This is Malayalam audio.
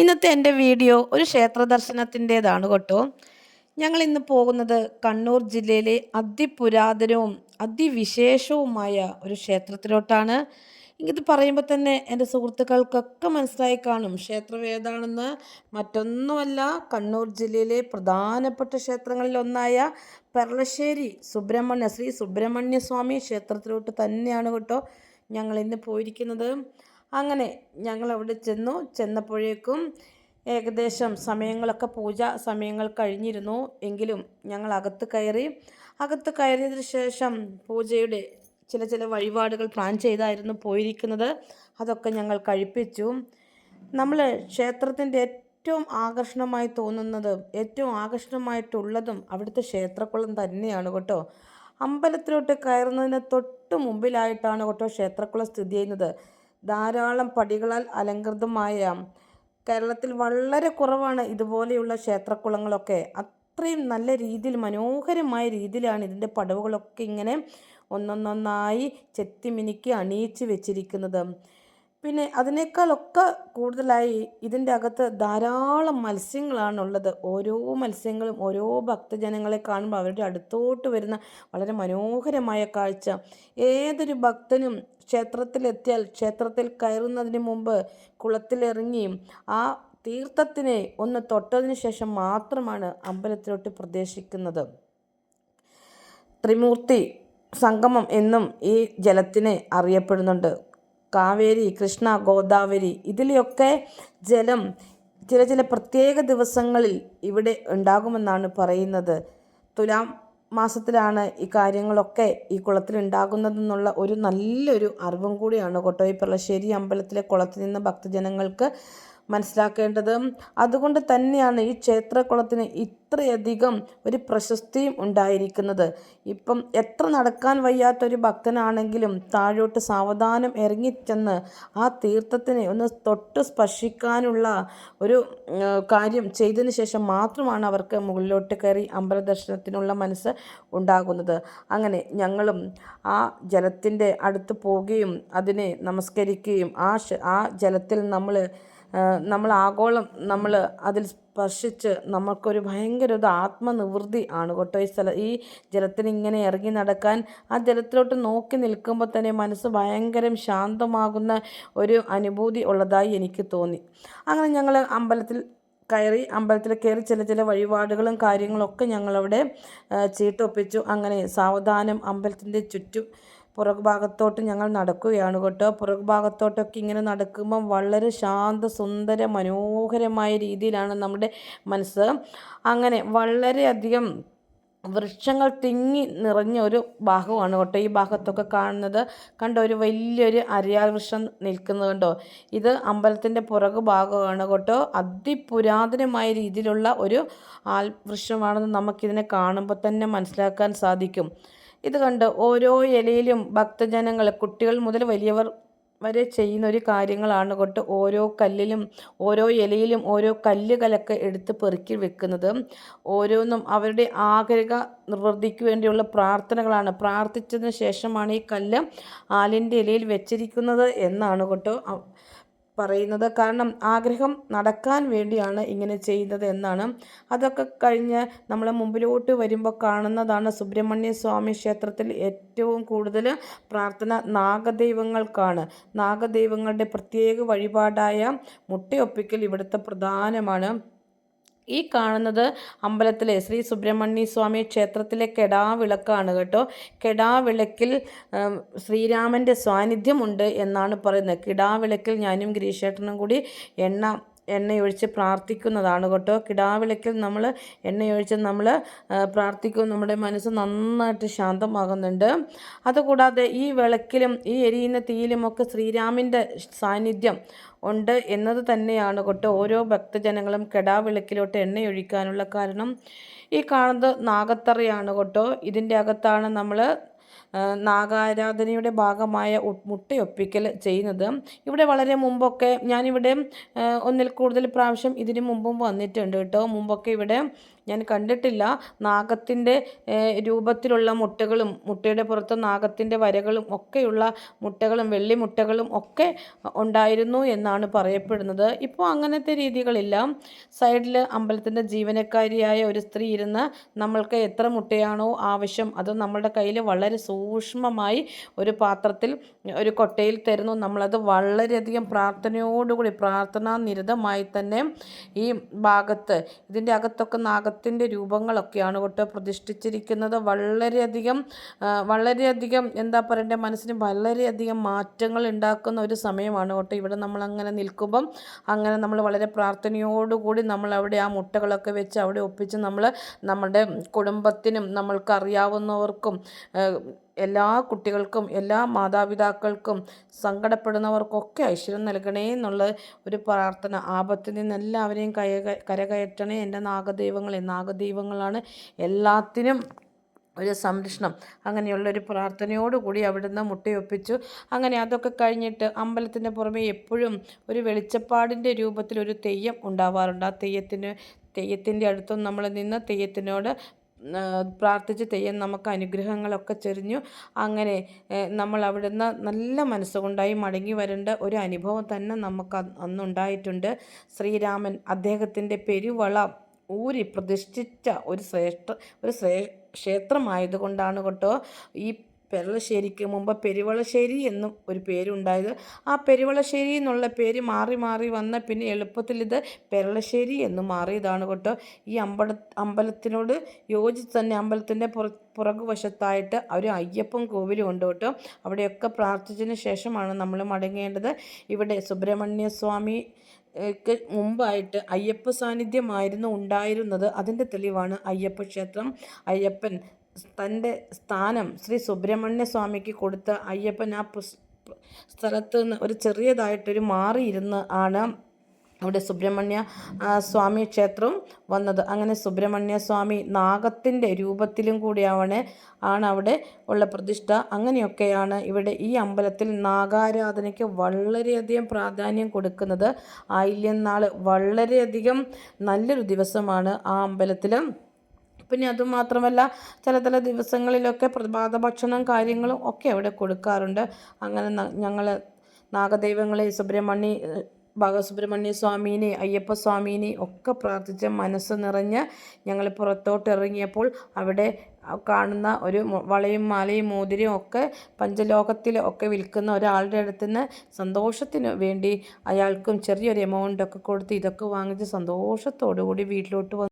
ഇന്നത്തെ എന്റെ വീഡിയോ ഒരു ക്ഷേത്ര ദർശനത്തിന്റേതാണ് കേട്ടോ. ഞങ്ങൾ ഇന്ന് പോകുന്നത് കണ്ണൂർ ജില്ലയിലെ അതിപുരാതനവും അതിവിശേഷവുമായ ഒരു ക്ഷേത്രത്തിലോട്ടാണ്. ഇത് പറയുമ്പോൾ തന്നെ എന്റെ സുഹൃത്തുക്കൾക്കൊക്കെ മനസ്സിലായി കാണും ക്ഷേത്രം ഏതാണെന്ന്. മറ്റൊന്നുമല്ല കണ്ണൂർ ജില്ലയിലെ പ്രധാനപ്പെട്ട ക്ഷേത്രങ്ങളിൽ ഒന്നായ പെർളശ്ശേരി സുബ്രഹ്മണ്യ ശ്രീ സുബ്രഹ്മണ്യ സ്വാമി ക്ഷേത്രത്തിലോട്ട് തന്നെയാണ് കേട്ടോ ഞങ്ങൾ ഇന്ന് പോയിരിക്കുന്നത്. അങ്ങനെ ഞങ്ങൾ അവിടെ ചെന്നു. ചെന്നപ്പോഴേക്കും ഏകദേശം സമയങ്ങളൊക്കെ പൂജ സമയങ്ങൾ കഴിഞ്ഞിരുന്നു. എങ്കിലും ഞങ്ങൾ അകത്ത് കയറി അകത്ത് കയറിയതിന് ശേഷം പൂജയുടെ ചില ചില വഴിപാടുകൾ പ്ലാൻ ചെയ്തായിരുന്നു പോയിരിക്കുന്നത്. അതൊക്കെ ഞങ്ങൾ കഴിപ്പിച്ചു. നമ്മൾ ക്ഷേത്രത്തിന്റെ ഏറ്റവും ആകർഷണമായി തോന്നുന്നത് ഏറ്റവും ആകർഷണമായിട്ടുള്ളതും അവിടുത്തെ ക്ഷേത്രക്കുളം തന്നെയാണ് കേട്ടോ. അമ്പലത്തിലോട്ട് കയറുന്നതിന് തൊട്ട് മുമ്പിലായിട്ടാണ് കേട്ടോ ക്ഷേത്രക്കുളം സ്ഥിതി ചെയ്യുന്നത്. ധാരാളം പടികളാൽ അലങ്കൃതമായ കേരളത്തിൽ വളരെ കുറവാണ് ഇതുപോലെയുള്ള ക്ഷേത്രക്കുളങ്ങളൊക്കെ അത്രയും നല്ല രീതിയിൽ മനോഹരമായ രീതിയിലാണ് ഇതിന്റെ പടവുകളൊക്കെ ഇങ്ങനെ ഒന്നൊന്നൊന്നായി ചെത്തിമിനുക്കി അണിയിച്ച് വെച്ചിരിക്കുന്നത്. പിന്നെ അതിനേക്കാളൊക്കെ കൂടുതലായി ഇതിന്റെ അകത്ത് ധാരാളം മത്സ്യങ്ങളാണുള്ളത്. ഓരോ മത്സ്യങ്ങളും ഓരോ ഭക്തജനങ്ങളെ കാണുമ്പോൾ അവരുടെ അടുത്തോട്ട് വരുന്ന വളരെ മനോഹരമായ കാഴ്ച. ഏതൊരു ഭക്തനും ക്ഷേത്രത്തിലെത്തിയാൽ ക്ഷേത്രത്തിൽ കയറുന്നതിന് മുമ്പ് കുളത്തിലിറങ്ങി ആ തീർത്ഥത്തിനെ ഒന്ന് തൊട്ടതിന് ശേഷം മാത്രമാണ് അമ്പലത്തിലോട്ട് പ്രവേശിക്കുന്നത്. ത്രിമൂർത്തി സംഗമം എന്നും ഈ ജലത്തിനെ അറിയപ്പെടുന്നുണ്ട്. കാവേരി കൃഷ്ണ ഗോദാവരി ഇതിലെയൊക്കെ ജലം ചില ചില പ്രത്യേക ദിവസങ്ങളിൽ ഇവിടെ ഉണ്ടാകുമെന്നാണ് പറയുന്നത്. തുലാം മാസത്തിലാണ് ഈ കാര്യങ്ങളൊക്കെ ഈ കുളത്തിൽ ഉണ്ടാകുന്നതെന്നുള്ള ഒരു നല്ലൊരു അറിവും കൂടിയാണ് കൊട്ടോയി പെർളശ്ശേരി അമ്പലത്തിലെ കുളത്തിൽ നിന്ന് ഭക്തജനങ്ങൾക്ക് മനസ്സിലാക്കേണ്ടത് അതുകൊണ്ട് തന്നെയാണ് ഈ ക്ഷേത്രക്കുളത്തിന് ഇത്രയധികം ഒരു പ്രശസ്തിയും ഉണ്ടായിരിക്കുന്നത്. ഇപ്പം എത്ര നടക്കാൻ വയ്യാത്തൊരു ഭക്തനാണെങ്കിലും താഴോട്ട് സാവധാനം ഇറങ്ങിച്ചെന്ന് ആ തീർത്ഥത്തിനെ ഒന്ന് തൊട്ട് സ്പർശിക്കാനുള്ള ഒരു കാര്യം ചെയ്തതിന് ശേഷം മാത്രമാണ് അവർക്ക് മുകളിലോട്ട് കയറി അമ്പല ദർശനത്തിനുള്ള മനസ്സ് ഉണ്ടാകുന്നത്. അങ്ങനെ ഞങ്ങളും ആ ജലത്തിന്റെ അടുത്ത് പോവുകയും അതിനെ നമസ്കരിക്കുകയും ആ ആ ജലത്തിൽ നമ്മൾ നമ്മൾ ആഗോളം നമ്മൾ അതിൽ സ്പർശിച്ച് നമുക്കൊരു ഭയങ്കര ഒരു ആത്മനിവൃത്തി ആണ് കേട്ടോ ഈ സ്ഥലം. ഈ ജലത്തിന് ഇങ്ങനെ ഇറങ്ങി നടക്കാൻ ആ ജലത്തിലോട്ട് നോക്കി നിൽക്കുമ്പോൾ തന്നെ മനസ്സ് ഭയങ്കരം ശാന്തമാകുന്ന ഒരു അനുഭൂതി ഉള്ളതായി എനിക്ക് തോന്നി. അങ്ങനെ ഞങ്ങൾ അമ്പലത്തിൽ കയറി അമ്പലത്തിൽ കയറി ചില ചില വഴിപാടുകളും കാര്യങ്ങളൊക്കെ ഞങ്ങളവിടെ ചീട്ടൊപ്പിച്ചു. അങ്ങനെ സാവധാനം അമ്പലത്തിന്റെ ചുറ്റും പുറകു ഭാഗത്തോട്ട് ഞങ്ങൾ നടക്കുകയാണ് കേട്ടോ. പുറകുഭാഗത്തോട്ടൊക്കെ ഇങ്ങനെ നടക്കുമ്പം വളരെ ശാന്ത സുന്ദര മനോഹരമായ രീതിയിലാണ് നമ്മുടെ മനസ്സ്. അങ്ങനെ വളരെയധികം വൃക്ഷങ്ങൾ തിങ്ങി നിറഞ്ഞ ഒരു ഭാഗമാണ് കേട്ടോ ഈ ഭാഗത്തൊക്കെ കാണുന്നത്. കണ്ടോ ഒരു വലിയൊരു അരിയാൽ വൃക്ഷം നിൽക്കുന്നത് കണ്ടോ? ഇത് അമ്പലത്തിന്റെ പുറകു ഭാഗമാണ് കേട്ടോ. അതിപുരാതനമായ രീതിയിലുള്ള ഒരു ആൽ വൃക്ഷമാണെന്ന് നമുക്കിതിനെ കാണുമ്പോൾ തന്നെ മനസ്സിലാക്കാൻ സാധിക്കും. ഇത് കണ്ട് ഓരോ ഇലയിലും ഭക്തജനങ്ങൾ കുട്ടികൾ മുതൽ വലിയവർ വരെ ചെയ്യുന്ന ഒരു കാര്യങ്ങളാണ് കൊണ്ട് ഓരോ കല്ലിലും ഓരോ ഇലയിലും ഓരോ കല്ലുകളൊക്കെ എടുത്ത് പെറുക്കി വെക്കുന്നത്. ഓരോന്നും അവരുടെ ആഗ്രഹ നിർവൃത്തിക്ക് വേണ്ടിയുള്ള പ്രാർത്ഥനകളാണ്. പ്രാർത്ഥിച്ചതിന് ശേഷമാണ് ഈ കല്ല് ആലിന്റെ ഇലയിൽ വെച്ചിരിക്കുന്നത് എന്നാണ് കേട്ടോ പറയുന്നത്. കാരണം ആഗ്രഹം നടക്കാൻ വേണ്ടിയാണ് ഇങ്ങനെ ചെയ്യുന്നത് എന്നാണ്. അതൊക്കെ കഴിഞ്ഞ് നമ്മളെ മുമ്പിലോട്ട് വരുമ്പോൾ കാണുന്നതാണ് സുബ്രഹ്മണ്യ സ്വാമി ക്ഷേത്രത്തിൽ ഏറ്റവും കൂടുതൽ പ്രാർത്ഥന നാഗദൈവങ്ങൾക്കാണ്. നാഗദൈവങ്ങളുടെ പ്രത്യേക വഴിപാടായ മുട്ടയൊപ്പിക്കൽ ഇവിടുത്തെ പ്രധാനമാണ്. ഈ കാണുന്നത് അമ്പലത്തിലെ ശ്രീ സുബ്രഹ്മണ്യ സ്വാമി ക്ഷേത്രത്തിലെ കെടാവിളക്കാണ് കേട്ടോ. കെടാവിളക്കിൽ ശ്രീരാമന്റെ സാന്നിധ്യമുണ്ട് എന്നാണ് പറയുന്നത്. കിടാവിളക്കിൽ ഞാനും ഗിരീഷേട്ടനും കൂടി എണ്ണ എണ്ണയൊഴിച്ച് പ്രാർത്ഥിക്കുന്നതാണ് കേട്ടോ. കിടാവിളക്കിൽ നമ്മൾ എണ്ണയൊഴിച്ച് നമ്മൾ പ്രാർത്ഥിക്കും. നമ്മുടെ മനസ്സ് നന്നായിട്ട് ശാന്തമാകുന്നുണ്ട്. അതുകൂടാതെ ഈ വിളക്കിലും ഈ എരിയുന്ന തീയിലുമൊക്കെ ശ്രീരാമിന്റെ സാന്നിധ്യം ഉണ്ട് എന്നത് തന്നെയാണ് കേട്ടോ. ഓരോ ഭക്തജനങ്ങളും കെടാവിളക്കിലോട്ട് എണ്ണയൊഴിക്കാനുള്ള കാരണം ഈ കാണുന്നത് നാഗത്തറയാണ് കേട്ടോ. ഇതിന്റെ അകത്താണ് നമ്മൾ നാഗാരാധനയുടെ ഭാഗമായ മുട്ടയൊപ്പിക്കൽ ചെയ്യുന്നത്. ഇവിടെ വളരെ മുമ്പൊക്കെ ഞാനിവിടെ ഒന്നിൽ കൂടുതൽ പ്രാവശ്യം ഇതിനു മുമ്പും വന്നിട്ടുണ്ട് കേട്ടോ. മുമ്പൊക്കെ ഇവിടെ ഞാൻ കണ്ടിട്ടില്ല. നാഗത്തിന്റെ രൂപത്തിലുള്ള മുട്ടകളും മുട്ടയുടെ പുറത്ത് നാഗത്തിന്റെ വരകളും ഒക്കെയുള്ള മുട്ടകളും വെള്ളി മുട്ടകളും ഒക്കെ ഉണ്ടായിരുന്നു എന്നാണ് പറയപ്പെടുന്നത്. ഇപ്പോൾ അങ്ങനത്തെ രീതികളില്ല. സൈഡിൽ അമ്പലത്തിന്റെ ജീവനക്കാരിയായ ഒരു സ്ത്രീ ഇരുന്ന് നമ്മൾക്ക് എത്ര മുട്ടയാണോ ആവശ്യം അത് നമ്മളുടെ കയ്യിൽ വളരെ സൂക്ഷ്മമായി ഒരു പാത്രത്തിൽ ഒരു കൊട്ടയിൽ തരുന്നു. നമ്മളത് വളരെയധികം പ്രാർത്ഥനയോടുകൂടി പ്രാർത്ഥനാ നിരതമായി തന്നെ ഈ ഭാഗത്ത് ഇതിന്റെ അകത്തൊക്കെ നാഗത്തിന്റെ രൂപങ്ങളൊക്കെയാണ് കേട്ടോ പ്രതിഷ്ഠിച്ചിരിക്കുന്നത്. വളരെയധികം വളരെയധികം എന്താ പറയണ്ടേ മനസ്സിന് വളരെയധികം മാറ്റങ്ങൾ ഉണ്ടാക്കുന്ന ഒരു സമയമാണ് കേട്ടോ ഇവിടെ നമ്മൾ അങ്ങനെ നിൽക്കുമ്പം. അങ്ങനെ നമ്മൾ വളരെ പ്രാർത്ഥനയോടുകൂടി നമ്മൾ അവിടെ ആ മുട്ടകളൊക്കെ വെച്ച് അവിടെ ഒപ്പിച്ച് നമ്മൾ നമ്മുടെ കുടുംബത്തിനും നമ്മൾക്ക് അറിയാവുന്നവർക്കും ഏഹ്, എല്ലാ കുട്ടികൾക്കും എല്ലാ മാതാപിതാക്കൾക്കും സങ്കടപ്പെടുന്നവർക്കൊക്കെ ഐശ്വര്യം നൽകണേ എന്നുള്ള ഒരു പ്രാർത്ഥന. ആപത്തിൽ നിന്ന് എല്ലാവരെയും കയ കരകയറ്റണേ എന്റെ നാഗദൈവങ്ങളെ. നാഗദൈവങ്ങളാണ് എല്ലാത്തിനും ഒരു സംരക്ഷണം. അങ്ങനെയുള്ളൊരു പ്രാർത്ഥനയോടുകൂടി അവിടുന്ന് മുട്ടയൊപ്പിച്ചു. അങ്ങനെ അതൊക്കെ കഴിഞ്ഞിട്ട് അമ്പലത്തിന്റെ പുറമെ എപ്പോഴും ഒരു വെളിച്ചപ്പാടിന്റെ രൂപത്തിൽ ഒരു തെയ്യം ഉണ്ടാവാറുണ്ട്. ആ തെയ്യത്തിന് തെയ്യത്തിന്റെ അടുത്തും നമ്മൾ നിന്ന് തെയ്യത്തിനോട് പ്രാർത്ഥിച്ച് തെയ്യം നമുക്ക് അനുഗ്രഹങ്ങളൊക്കെ ചെറിഞ്ഞു അങ്ങനെ നമ്മൾ അവിടുന്ന് നല്ല മനസ്സുകൊണ്ടായി മടങ്ങി വരേണ്ട ഒരു അനുഭവം തന്നെ നമുക്ക് അന്നുണ്ടായിട്ടുണ്ട്. ശ്രീരാമൻ അദ്ദേഹത്തിന്റെ പെരുവള ഊരി പ്രതിഷ്ഠിച്ച ഒരു ശ്രേഷ്ഠ ഒരു ശ്രേ ക്ഷേത്രമായതുകൊണ്ടാണ് കേട്ടോ ഈ പെരളശ്ശേരിക്ക് മുമ്പ് പെരുവളശ്ശേരി എന്നും ഒരു പേരുണ്ടായത്. ആ പെരുവളശ്ശേരി എന്നുള്ള പേര് മാറി മാറി വന്ന പിന്നെ എളുപ്പത്തിൽ ഇത് പെരളശ്ശേരി എന്ന് മാറിയതാണ് കേട്ടോ. ഈ അമ്പല അമ്പലത്തിനോട് യോജിച്ച് തന്നെ അമ്പലത്തിന്റെ പുറ പുറകുവശത്തായിട്ട് ഒരു അയ്യപ്പൻ കോവിലും ഉണ്ട് കേട്ടോ. അവിടെയൊക്കെ പ്രാർത്ഥിച്ചതിന് ശേഷമാണ് നമ്മൾ മടങ്ങേണ്ടത്. ഇവിടെ സുബ്രഹ്മണ്യ സ്വാമി മുമ്പായിട്ട് അയ്യപ്പ സാന്നിധ്യമായിരുന്നു ഉണ്ടായിരുന്നത്. അതിന്റെ തെളിവാണ് അയ്യപ്പ ക്ഷേത്രം. അയ്യപ്പൻ തന്റെ സ്ഥാനം ശ്രീ സുബ്രഹ്മണ്യ സ്വാമിക്ക് കൊടുത്ത അയ്യപ്പൻ ആ സ്ഥലത്ത് നിന്ന് ഒരു ചെറിയതായിട്ടൊരു മാറിയിരുന്ന് ആണ് അവിടെ സുബ്രഹ്മണ്യ സ്വാമി ക്ഷേത്രം വന്നത്. അങ്ങനെ സുബ്രഹ്മണ്യ സ്വാമി നാഗത്തിന്റെ രൂപത്തിലും കൂടിയാണ് ആണ് അവിടെ ഉള്ള പ്രതിഷ്ഠ. അങ്ങനെയൊക്കെയാണ് ഇവിടെ ഈ അമ്പലത്തിൽ നാഗാരാധനയ്ക്ക് വളരെയധികം പ്രാധാന്യം കൊടുക്കുന്നത്. ആയില്യം നാൾ വളരെയധികം നല്ലൊരു ദിവസമാണ് ആ അമ്പലത്തിൽ പിന്നെ അതുമാത്രമല്ല ചില ചില ദിവസങ്ങളിലൊക്കെ പ്രഭാത ഭക്ഷണം കാര്യങ്ങളും ഒക്കെ അവിടെ കൊടുക്കാറുണ്ട്. അങ്ങനെ ഞങ്ങൾ നാഗദൈവങ്ങളെ സുബ്രഹ്മണ്യ ബാലസുബ്രഹ്മണ്യ സ്വാമീനെ അയ്യപ്പ സ്വാമീനെ ഒക്കെ പ്രാർത്ഥിച്ച് മനസ്സ് നിറഞ്ഞ് ഞങ്ങൾ പുറത്തോട്ട് ഇറങ്ങിയപ്പോൾ അവിടെ കാണുന്ന ഒരു വളയും മാലയും മോതിരയും ഒക്കെ പഞ്ചലോകത്തിൽ ഒക്കെ വിൽക്കുന്ന ഒരാളുടെ അടുത്ത് നിന്ന് സന്തോഷത്തിന് വേണ്ടി അയാൾക്കും ചെറിയൊരു എമൗണ്ട് ഒക്കെ കൊടുത്ത് ഇതൊക്കെ വാങ്ങിച്ച് സന്തോഷത്തോടു കൂടി വീട്ടിലോട്ട് വന്നു